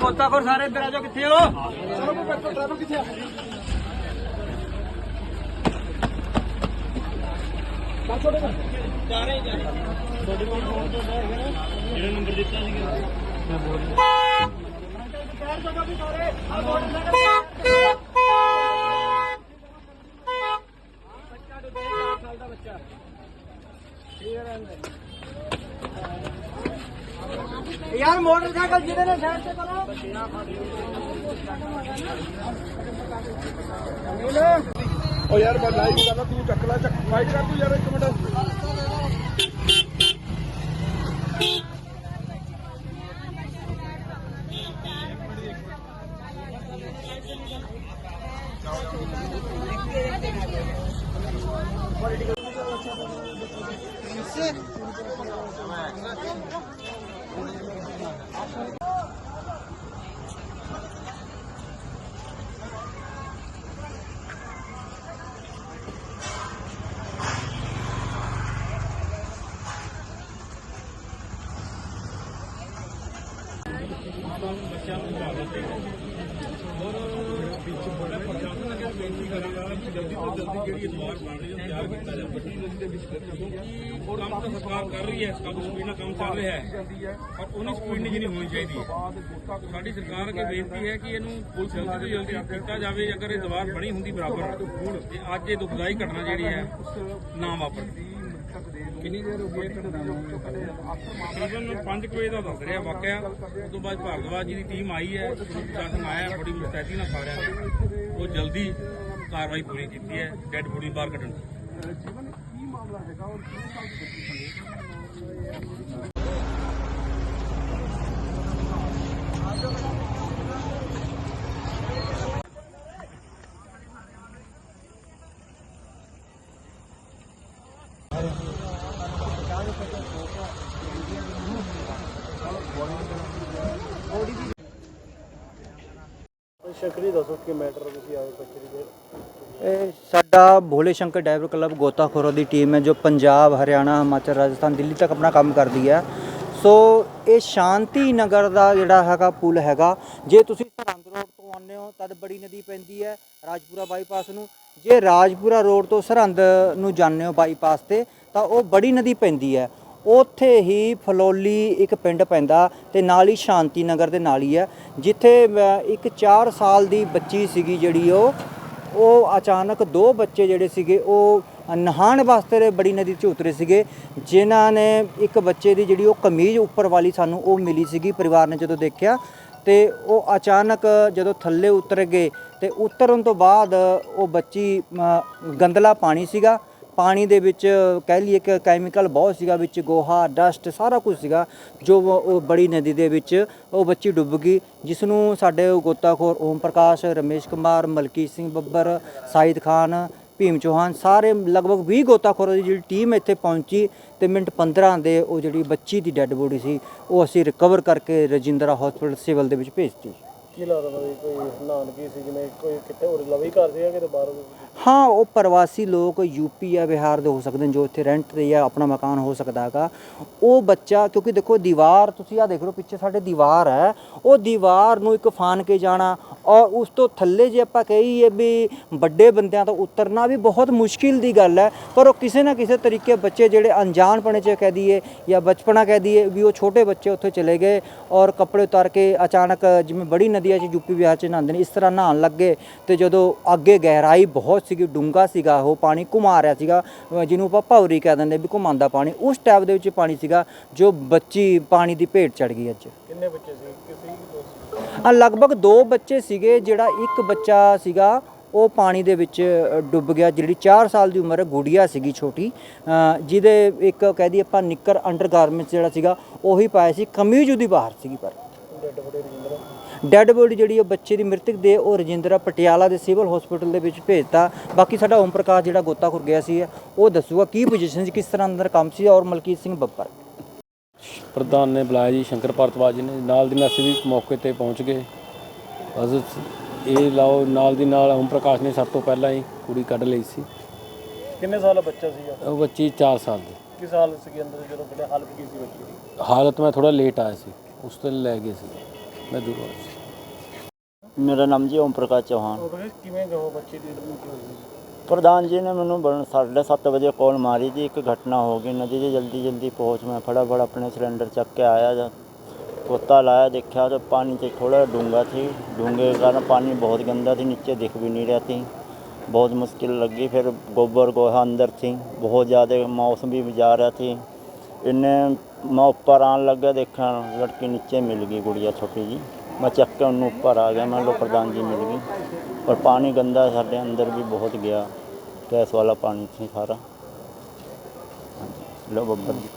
ਮੋਤਾ ਕੋਲ ਸਾਰੇ ਇੱਧਰ ਆ ਜਾਓ ਕਿੱਥੇ ਹੋ ਚਲੋ ਕੋਈ ਪੈਟਰੋਲ ਡਰਾਈਵਰ ਕਿੱਥੇ ਆ ਚੱਲ ਛੋਟੇ ਕਰ ਜਾ ਰਹੇ ਜਾ ਰਹੇ ਤੁਹਾਡੇ ਕੋਲ ਫੋਨ ਤੋਂ ਹੈਗਾ ਨਾ ਜਿਹੜਾ ਨੰਬਰ ਦਿੱਤਾ ਸੀਗਾ ਮੈਂ ਬੋਲ ਰਿਹਾ ਚਾਰ ਜਗ੍ਹਾ ਵੀ ਸਾਰੇ ਆ ਮੋਟਰਸਾਈਕਲ ਬੱਚਾ ਡੁੱਬੇ 4 ਸਾਲ ਦਾ ਬੱਚਾ ਯਾਰ ਮੋਟਰਸਾਈਕਲ ਜਿਹਦੇ ਨੇ ਸਾਈਡ ਤੇ ਕਰੋ। ਓ ਯਾਰ ਮੈਂ ਲਾਈਵ ਕਰਨਾ ਤੂੰ ਚੱਕ ਲੈ, ਚੱਕ ਮਾਈਕ ਕਰ ਤੂੰ ਯਾਰ ਇੱਕ ਮਿੰਟ। ਬੱਚਿਆਂ ਨੂੰ ਜਾਗਰੂਕ ਕਰੋ ਔਰ ਪਿੱਛੇ ਬੜਾ ਪੰਜਾਬ ਨਗਰ ਬੇਨਤੀ ਕਰੇਗਾ ਉਹ ਕੰਮ ਤਾਂ ਸਰਕਾਰ ਕਰ ਰਹੀ ਹੈ, ਇਸ ਕੰਮ ਸਪੀਡ ਨਾਲ ਕੰਮ ਚੱਲ ਰਿਹਾ ਹੈ। ਪਰ ਉਹਨੀ ਸਪੀਡ ਨਹੀਂ ਜਿੰਨੀ ਹੋਣੀ ਚਾਹੀਦੀ। ਹੈ ਸਾਡੀ ਸਰਕਾਰ ਅੱਗੇ ਬੇਨਤੀ ਹੈ ਕਿ ਇਹਨੂੰ ਪੁਲਿਸ ਜਲਦੀ ਤੋਂ ਜਲਦੀ ਕੀਤਾ ਜਾਵੇ ਅਗਰ ਇਹ ਦੀਵਾਰ ਬਣੀ ਹੁੰਦੀ ਬਰਾਬਰ, ਤੇ ਅੱਜ ਇਹ ਦੁਖਦਾਈ ਘਟਨਾ ਜਿਹੜੀ ਹੈ, ਨਾ ਵਾਪਰਦੀ ਕਿੰਨੀ ਦੇਰ ਹੋ ਗਈ ਤਕਰੀਬਨ 5 ਵਜੇ ਦਾ ਦੱਸ ਰਿਹਾ ਵਾਕਿਆ। ਉਸ ਤੋਂ ਬਾਅਦ ਭਾਰਦਵਾਜ ਜੀ ਦੀ ਟੀਮ ਆਈ ਹੈ ਪ੍ਰਸ਼ਾਸਨ ਆਇਆ, ਬੜੀ ਮੁਸਤੈਦੀ ਨਾਲ ਸਾਰਿਆਂ ਉਹ ਜਲਦੀ ਕਾਰਵਾਈ ਪੂਰੀ ਕੀਤੀ ਹੈ ਡੈੱਡ ਬੋਡੀ ਬਾਹਰ ਕੱਢਣ ਦੀ। ਕੀ ਮਾਮਲਾ ਹੈਗਾ ਸ਼ਕਰੀ ਦੱਸੋ ਕਿ ਮੈਟਰ ਤੁਸੀਂ ਆਏ ਬੱਚੇ ਦੇ ਇਹ ਸਾਡਾ ਭੋਲੇ ਸ਼ੰਕਰ ਡਾਈਵਰ ਕਲੱਬ ਗੋਤਾਖੋਰੋ ਦੀ ਟੀਮ ਹੈ ਜੋ ਪੰਜਾਬ, ਹਰਿਆਣਾ, ਹਿਮਾਚਲ, ਰਾਜਸਥਾਨ, ਦਿੱਲੀ ਤੱਕ ਆਪਣਾ ਕੰਮ ਕਰਦੀ ਹੈ। ਸੋ ਇਹ ਸ਼ਾਂਤੀ ਨਗਰ ਦਾ ਜਿਹੜਾ ਹੈਗਾ ਪੁਲ ਹੈਗਾ। ਜੇ ਤੁਸੀਂ ਸਰਹੰਦ ਰੋਡ ਤੋਂ ਆਉਂਦੇ ਹੋ, ਤਦ ਬੜੀ ਨਦੀ ਪੈਂਦੀ ਹੈ ਰਾਜਪੁਰਾ ਬਾਈਪਾਸ ਨੂੰ। ਜੇ ਰਾਜਪੁਰਾ ਰੋਡ ਤੋਂ ਸਰਹੰਦ ਨੂੰ ਜਾਂਦੇ ਹੋ ਬਾਈਪਾਸ ਤੇ, ਤਾਂ ਉਹ ਬੜੀ ਨਦੀ ਪੈਂਦੀ ਹੈ। ਉੱਥੇ ਹੀ ਫਲੋਲੀ ਇੱਕ ਪਿੰਡ ਪੈਂਦਾ ਤੇ ਨਾਲ ਹੀ ਸ਼ਾਂਤੀ ਨਗਰ ਦੇ ਨਾਲ ਹੀ ਹੈ ਜਿੱਥੇ ਇੱਕ 4 ਸਾਲ ਦੀ ਬੱਚੀ ਸੀਗੀ ਜਿਹੜੀ ਉਹ ਉਹ ਅਚਾਨਕ ਦੋ ਬੱਚੇ ਜਿਹੜੇ ਸੀਗੇ ਉਹ ਨਹਾਣ ਵਾਸਤੇ ਬੜੀ ਨਦੀ 'ਚ ਉਤਰੇ ਸੀਗੇ ਜਿਨ੍ਹਾਂ ਨੇ ਇੱਕ ਬੱਚੇ ਦੀ ਜਿਹੜੀ ਉਹ ਕਮੀਜ਼ ਉੱਪਰ ਵਾਲੀ ਸਾਨੂੰ ਉਹ ਮਿਲੀ ਸੀਗੀ ਪਰਿਵਾਰ ਨੇ ਜਦੋਂ ਦੇਖਿਆ ਤੇ ਉਹ ਅਚਾਨਕ ਜਦੋਂ ਥੱਲੇ ਉਤਰ ਗਏ ਤੇ ਉਤਰਨ ਤੋਂ ਬਾਅਦ ਉਹ ਬੱਚੀ ਅ, ਗੰਦਲਾ ਪਾਣੀ ਸੀਗਾ ਪਾਣੀ ਦੇ ਵਿੱਚ ਕਹਿ ਲਈਏ ਕਿ ਕੈਮੀਕਲ ਬਹੁਤ ਸੀਗਾ, ਵਿੱਚ ਗੋਹਾ ਡਸਟ ਸਾਰਾ ਕੁਝ ਸੀਗਾ, ਜੋ ਉਹ ਬੜੀ ਨਦੀ ਦੇ ਵਿੱਚ ਉਹ ਬੱਚੀ ਡੁੱਬ ਗਈ ਜਿਸ ਨੂੰ ਸਾਡੇ ਗੋਤਾਖੋਰ ਓਮ ਪ੍ਰਕਾਸ਼, ਰਮੇਸ਼ ਕੁਮਾਰ ਮਲਕੀ ਸਿੰਘ ਬੱਬਰ ਸਾਈਦ ਖਾਨ, ਭੀਮ ਚੌਹਾਨ ਸਾਰੇ ਲਗਭਗ 20 ਗੋਤਾਖੋਰਾਂ ਦੀ ਜਿਹੜੀ ਟੀਮ ਇੱਥੇ ਪਹੁੰਚੀ ਤੇ ਮਿੰਟ 15 ਦੇ ਉਹ ਜਿਹੜੀ ਬੱਚੀ ਦੀ ਡੈੱਡ ਬੋਡੀ ਸੀ, ਉਹ ਅਸੀਂ ਰਿਕਵਰ ਕਰਕੇ ਰਜਿੰਦਰਾ ਹਸਪੀਟਲ ਸਿਵਲ ਦੇ ਵਿੱਚ ਭੇਜਤੀ। ਕੀ ਲੱਗਦਾ ਮਤਲਬ ਕੋਈ ਨਾਨਕੀ ਸੀ ਜਿਵੇਂ ਕੋਈ ਕਿਤੇ ਹੋਰ ਲਵੀ ਕਰ ਰਿਹਾ ਕਿਤੇ ਬਾਹਰ? ਹਾਂ, ਉਹ ਪ੍ਰਵਾਸੀ ਲੋਕ ਯੂਪੀ ਜਾਂ ਬਿਹਾਰ ਦੇ ਹੋ ਸਕਦੇ ਨੇ, ਜੋ ਇੱਥੇ ਰੈਂਟ ਤੇ ਜਾਂ ਆਪਣਾ ਮਕਾਨ ਹੋ ਸਕਦਾ ਹੈਗਾ। ਉਹ ਬੱਚਾ, ਕਿਉਂਕਿ ਦੇਖੋ ਦੀਵਾਰ, ਤੁਸੀਂ ਆ ਦੇਖ ਲਓ, ਪਿੱਛੇ ਸਾਡੇ ਦੀਵਾਰ ਹੈ। ਉਹ ਦੀਵਾਰ ਨੂੰ ਇੱਕ ਫਾਨ ਕੇ ਜਾਣਾ, ਔਰ ਉਸ ਤੋਂ ਥੱਲੇ ਜੇ ਆਪਾਂ ਕਹੀਏ ਵੀ ਵੱਡੇ ਬੰਦਿਆਂ ਤੋਂ ਉਤਰਨਾ ਵੀ ਬਹੁਤ ਮੁਸ਼ਕਿਲ ਦੀ ਗੱਲ ਹੈ। ਪਰ ਉਹ ਕਿਸੇ ਨਾ ਕਿਸੇ ਤਰੀਕੇ ਬੱਚੇ ਜਿਹੜੇ ਅਣਜਾਣਪਣੇ ਚ ਕਹਿ ਦਈਏ ਜਾਂ ਬਚਪਨਾ ਕਹਿ ਦਈਏ ਵੀ ਉਹ ਛੋਟੇ ਬੱਚੇ ਉੱਥੇ ਚਲੇ ਗਏ ਔਰ ਕੱਪੜੇ ਉਤਾਰ ਕੇ ਅਚਾਨਕ ਜਿਵੇਂ ਬੜੀ ਨਦੀਆਂ 'ਚ ਯੂਪੀ ਬਿਹਾਰ 'ਚ ਨਹਾਉਂਦੇ ਨੇ ਇਸ ਤਰ੍ਹਾਂ ਨਹਾਉਣ ਲੱਗੇ ਤੇ ਜਦੋਂ ਅੱਗੇ ਗਹਿਰਾਈ ਬਹੁਤ ਸੀਗੀ ਡੂੰਘਾ ਸੀਗਾ ਉਹ ਪਾਣੀ ਘੁਮਾ ਰਿਹਾ ਸੀਗਾ ਜਿਹਨੂੰ ਆਪਾਂ ਭੌਰੀ ਕਹਿ ਦਿੰਦੇ ਵੀ ਘੁਮਾਉਂਦਾ ਪਾਣੀ ਉਸ ਟੈਪ ਦੇ ਵਿੱਚ ਪਾਣੀ ਸੀਗਾ ਜੋ ਬੱਚੀ ਪਾਣੀ ਦੀ ਭੇਟ ਚੜ ਗਈ ਅੱਜ। ਕਿੰਨੇ ਬੱਚੇ ਸੀ? ਕਿਸੇ ਆ ਲਗਭਗ ਦੋ ਬੱਚੇ ਸੀਗੇ ਜਿਹੜਾ ਇੱਕ ਬੱਚਾ ਸੀਗਾ ਉਹ ਪਾਣੀ ਦੇ ਵਿੱਚ ਡੁੱਬ ਗਿਆ ਜਿਹੜੀ 4 ਸਾਲ ਦੀ ਉਮਰ ਗੁੜੀਆ ਸੀਗੀ ਛੋਟੀ ਜਿਹਦੇ ਇੱਕ ਕਹਿ ਦਈਏ ਆਪਾਂ ਨਿੱਕਰ ਅੰਡਰਗਾਰਮੈਂਟਸ ਜਿਹੜਾ ਸੀਗਾ ਉਹੀ ਪਾਇਆ ਸੀ ਕਮੀਜ਼ ਉਹਦੀ ਬਾਹਰ ਸੀਗੀ ਪਰ। Dead body Rajinder? Dead body ਜਿਹੜੀ ਉਹ ਬੱਚੇ ਦੀ ਮ੍ਰਿਤਕ ਦੇ ਉਹ ਰਜਿੰਦਰਾ ਪਟਿਆਲਾ ਦੇ ਸਿਵਲ ਹਸਪੀਟਲ ਦੇ ਵਿੱਚ ਭੇਜਤਾ। ਬਾਕੀ ਸਾਡਾ ਓਮ ਪ੍ਰਕਾਸ਼ ਜਿਹੜਾ ਗੋਤਾਖੁਰ ਗਿਆ ਸੀ ਉਹ ਦੱਸੂਗਾ ਕੀ ਪੋਜੀਸ਼ਨ 'ਚ ਕਿਸ ਤਰ੍ਹਾਂ ਅੰਦਰ ਕੰਮ ਸੀ ਔਰ ਮਲਕੀਤ ਸਿੰਘ ਬੱਬਰ। ਪ੍ਰਧਾਨ ਨੇ ਬੁਲਾਇਆ ਜੀ ਸ਼ੰਕਰ ਭਾਰਤਵਾਜ ਜੀ ਨੇ। ਨਾਲ ਦੀ ਨਾਲ ਅਸੀਂ ਵੀ ਮੌਕੇ ਤੇ ਪਹੁੰਚ ਗਏ। ਬਸ ਇਹ ਲਾਓ ਨਾਲ ਦੀ ਨਾਲ ਓਮ ਪ੍ਰਕਾਸ਼ ਨੇ ਸਭ ਤੋਂ ਪਹਿਲਾਂ ਹੀ ਕੁੜੀ ਕੱਢ ਲਈ ਸੀ। ਕਿੰਨੇ ਸਾਲ ਦਾ ਬੱਚਾ ਸੀਗਾ ਉਹ? ਬੱਚੀ 4 ਸਾਲ ਦੀ। ਕਿਸ ਹਾਲਤ ਸੀ ਅੰਦਰ ਜਦੋਂ ਕਿਹੜੇ ਹਾਲਤ ਕੀ ਸੀ ਬੱਚੇ ਦੀ? ਹਾਲਤ ਮੈਂ ਥੋੜਾ ਲੇਟ ਆਇਆ ਸੀ। ਉਸ ਤੋਂ ਲੈ ਗਏ ਸੀ। ਮੈਂ ਦੂਰੋਂ ਆਇਆ ਸੀ। ਮੇਰਾ ਨਾਮ ਜੀ ਓਮ ਪ੍ਰਕਾਸ਼ ਚੌਹਾਨ। ਉਹ ਕਿਵੇਂ ਦੋ ਬੱਚੇ ਦੀ ਮੌਤ ਪ੍ਰਧਾਨ ਜੀ ਨੇ ਮੈਨੂੰ ਬਣ- ਸਾਢੇ ਸੱਤ ਵਜੇ ਕਾਲ ਮਾਰੀ ਜੀ ਇੱਕ ਘਟਨਾ ਹੋ ਗਈ ਨਦੀ ਜੀ ਜਲਦੀ ਜਲਦੀ ਪਹੁੰਚ ਮੈਂ ਫਟਾਫਟ ਆਪਣੇ ਸਿਲੰਡਰ ਚੱਕ ਕੇ ਆਇਆ ਜਾਂ ਪੋਤਾ ਲਾਇਆ ਦੇਖਿਆ ਤਾਂ ਪਾਣੀ 'ਚ ਥੋੜਾ ਡੂੰਘਾ ਸੀ। ਡੂੰਘੇ ਕਾਰਨ ਪਾਣੀ ਬਹੁਤ ਗੰਦਾ ਸੀ ਨੀਚੇ ਦਿਖ ਵੀ ਨਹੀਂ ਰਿਹਾ ਸੀ। ਬਹੁਤ ਮੁਸ਼ਕਿਲ ਲੱਗੀ ਫਿਰ ਗੋਬਰ ਗੋਹਾ ਅੰਦਰ ਸੀ। ਬਹੁਤ ਜ਼ਿਆਦਾ ਮੌਸਮ ਵੀ ਜਾ ਰਿਹਾ ਸੀ। थी इन्हें मैं ऊपर आने लग गया देखा लड़की नीचे मिल गई गुड़िया छोटी जी मैं चक के उन्हें ऊपर आ गया मैं लो प्रधान जी मिल गई पर पानी गंदा साढ़े अंदर भी बहुत गया गैस वाला पानी थी सारा हाँ जी, लो बब्बर जी